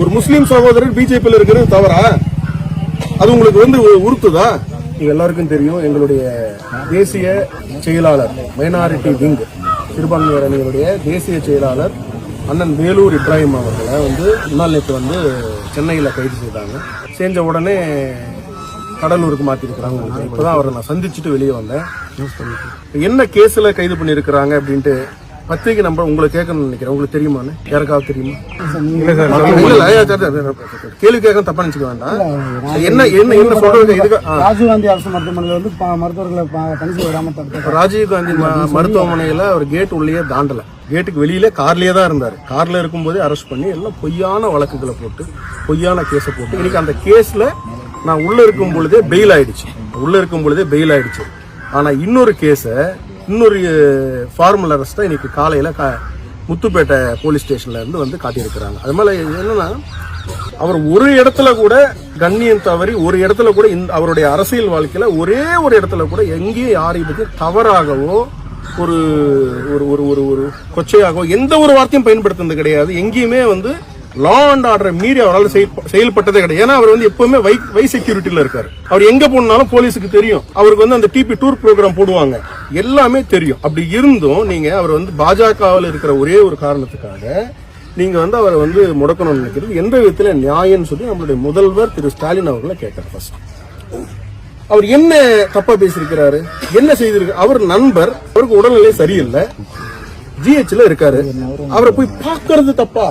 ஒரு முஸ்லீம் சகோதரர் பிஜேபியில் இருக்கிறது தவறா? அது உங்களுக்கு வந்து உறுத்துதா? எல்லாருக்கும் தெரியும் எங்களுடைய தேசிய செயலாளர் மைனாரிட்டி விங் சிறுபான்மையர் அணிகளுடைய தேசிய செயலாளர் அண்ணன் வேலூர் இப்ராஹிம் அவர்களை வந்து முன்னாள் நேற்று வந்து சென்னையில் கைது செய்தாங்க. செஞ்ச உடனே கடலூருக்கு மாற்றிருக்கிறாங்க இப்போதான் அவரை நான் சந்திச்சுட்டு வெளியே வந்தேன். என்ன கேஸில் கைது பண்ணியிருக்கிறாங்க அப்படின்ட்டு பத்திரிகை நம்பர் உங்களுக்கு கேட்கணும்னு நினைக்கிறேன். உங்களுக்கு தெரியுமான்னு யாருக்காவது தெரியுமா. கேள்வி கேட்க தப்பா நினைச்சுக்க வேண்டாம். என்ன என்ன என்ன சொல்றது? இதுக்கு ஆ. ராஜீவ்காந்தி அரசு மருத்துவமனையில் வந்து மருத்துவர்களை ப- பணி செய்ய விடாம தடுத்து இப்ப ராஜீவ் காந்தி மருத்துவமனையில அவர் கேட் உள்ளேயே தாண்டல. கேட்டுக்கு வெளியில கார்லயே தான் இருந்தாரு. கார்ல இருக்கும்போதே அரெஸ்ட் பண்ணி எல்லாம் பொய்யான வழக்குகளை போட்டு பொய்யான கேஸை போட்டு இன்னைக்கு அந்த கேஸ்ல நான் உள்ள இருக்கும் பொழுதே பெயில் ஆயிடுச்சு. உள்ள இருக்கும் பொழுதே பெயில் ஆயிடுச்சு. ஆனா இன்னொரு கேஸை இன்னொரு ஃபார்மல் தான் இன்னைக்கு காலையில் கா- முத்துப்பேட்டை போலீஸ் ஸ்டேஷனில் இருந்து வந்து காட்டியிருக்கிறாங்க. அது மேலே என்னென்னா அவர் ஒரு இடத்துல கூட கண்ணியம் தவறி ஒரு இடத்துல கூட இந்த அவருடைய அரசியல் வாழ்க்கையில் ஒரே ஒரு இடத்துல கூட எங்கேயும் யாரையும் பற்றி தவறாகவோ ஒரு ஒரு ஒரு ஒரு ஒரு கொச்சையாகவோ எந்த ஒரு வார்த்தையும் பயன்படுத்துனது கிடையாது. எங்கேயுமே வந்து லா அண்ட் ஆர்டரை மீறி அவரால் செயல்பட்டதே கிடையாது. ஏன்னா அவர் வந்து எப்பவுமே வை வை செக்யூரிட்டியில இருக்காரு. அவர் எங்க போனாலும் போலீஸுக்கு தெரியும். அவருக்கு வந்து அந்த டிபி டூர் ப்ரோக்ராம் போடுவாங்க. எல்லாமே தெரியும். அப்படி இருந்தும் நீங்க அவர் வந்து பாஜகவில் இருக்கிற ஒரே ஒரு காரணத்துக்காக நீங்க வந்து அவரை வந்து முடக்கணும்னு நினைக்கிறது. எந்த விதத்துல நியாயம்னு சொல்லி நம்மளுடைய முதல்வர் திரு ஸ்டாலின் அவர்களை கேட்கிறார் ஃபர்ஸ்ட் அவர் என்ன தப்பா பேசியிருக்கிறாரு? என்ன செய்திருக்கு? அவர் நண்பர். அவருக்கு உடல்நிலை சரியில்லை. ஜிஹெச்ல இருக்காரு. அவரை போய் பார்க்கறது தப்பா?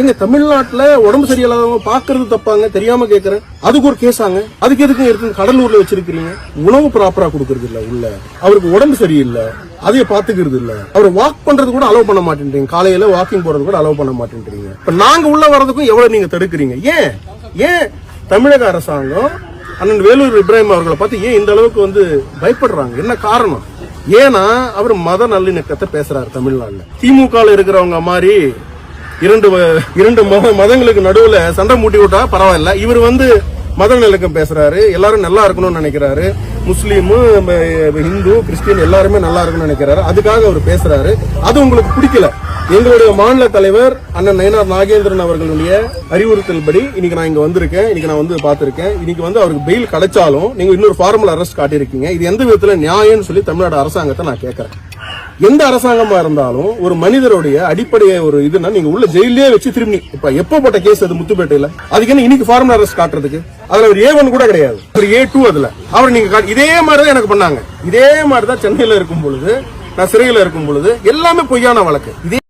எங்க தமிழ்நாட்டுல உடம்பு சரியில்லாதவங்க பாக்குறது தப்பாங்க தெரியாம கேக்குறேன். அதுக்கு ஒரு கேஸாங்க அதுக்கு எதுக்கு எடுத்து கடலூர்ல வச்சிருக்கீங்க உணவு ப்ராப்பரா கொடுக்கறது இல்ல உள்ள. அவருக்கு உடம்பு சரியில்லை. அதைய பாத்துக்கிறது இல்ல. அவர் வாக் பண்றது கூட அலோவ் பண்ண மாட்டேன்றீங்க. காலையில வாக்கிங் போறது கூட அலோவ் பண்ண மாட்டேன்றீங்க. இப்ப நாங்க உள்ள வர்றதுக்கும் எவ்வளவு நீங்க தடுக்கிறீங்க? ஏன்? ஏன் தமிழக அரசாங்கம் அண்ணன் வேலூர் இப்ராஹிம் அவர்களை பார்த்து ஏன் இந்த அளவுக்கு வந்து பயப்படுறாங்க? என்ன காரணம்? ஏன்னா அவர் மத நல்லிணக்கத்தை பேசுறாரு தமிழ்நாட்டில். திமுக இருக்கிறவங்க மாதிரி இரண்டு வ- இரண்டு மத மதங்களுக்கு நடுவுல சண்டை மூட்டி விட்டா பரவாயில்ல. இவர் வந்து மத நிலக்கம் பேசுறாரு. எல்லாரும் நல்லா இருக்கணும்னு நினைக்கிறாரு. முஸ்லீமு ஹிந்து கிறிஸ்டின் எல்லாருமே நல்லா இருக்கணும்னு நினைக்கிறாரு. அதுக்காக அவர் பேசுறாரு. அது உங்களுக்கு பிடிக்கல. எங்களுடைய மாநில தலைவர் அண்ணன் நயனார் நாகேந்திரன் அவர்களுடைய அறிவுறுத்தல் படி இன்னைக்கு நான் இங்க வந்திருக்கேன். இன்னைக்கு நான் வந்து பார்த்திருக்கேன். இன்னைக்கு வந்து அவருக்கு பெயில் கிடைச்சாலும் நீங்க இன்னொரு ஃபார்மல் அரெஸ்ட் காட்டியிருக்கீங்க. இது எந்த விதத்துல நியாயம்னு சொல்லி தமிழ்நாடு அரசாங்கத்தை நான் கேட்கறேன். எந்த அரசாங்கமா இருந்தாலும் ஒரு மனிதருடைய அடிப்படையை ஒரு இதுனா நீங்க உள்ள ஜெயிலே வச்சு திரும்பி இப்ப எப்போ போட்ட கேஸ் அது முத்துப்பேட்டையில? அதுக்கு என்ன இன்னைக்கு ஃபார்மல் அரெஸ்ட் காட்டுறதுக்கு? அதுல ஒரு ஏ ஒன் கூட கிடையாது. ஒரு ஏ டூ அதுல. அவர் நீங்க இதே மாதிரி தான் எனக்கு பண்ணாங்க. இதே மாதிரி தான் சென்னையில இருக்கும் பொழுது நான் சிறையில இருக்கும் பொழுது எல்லாமே பொய்யான வழக்கு. இதே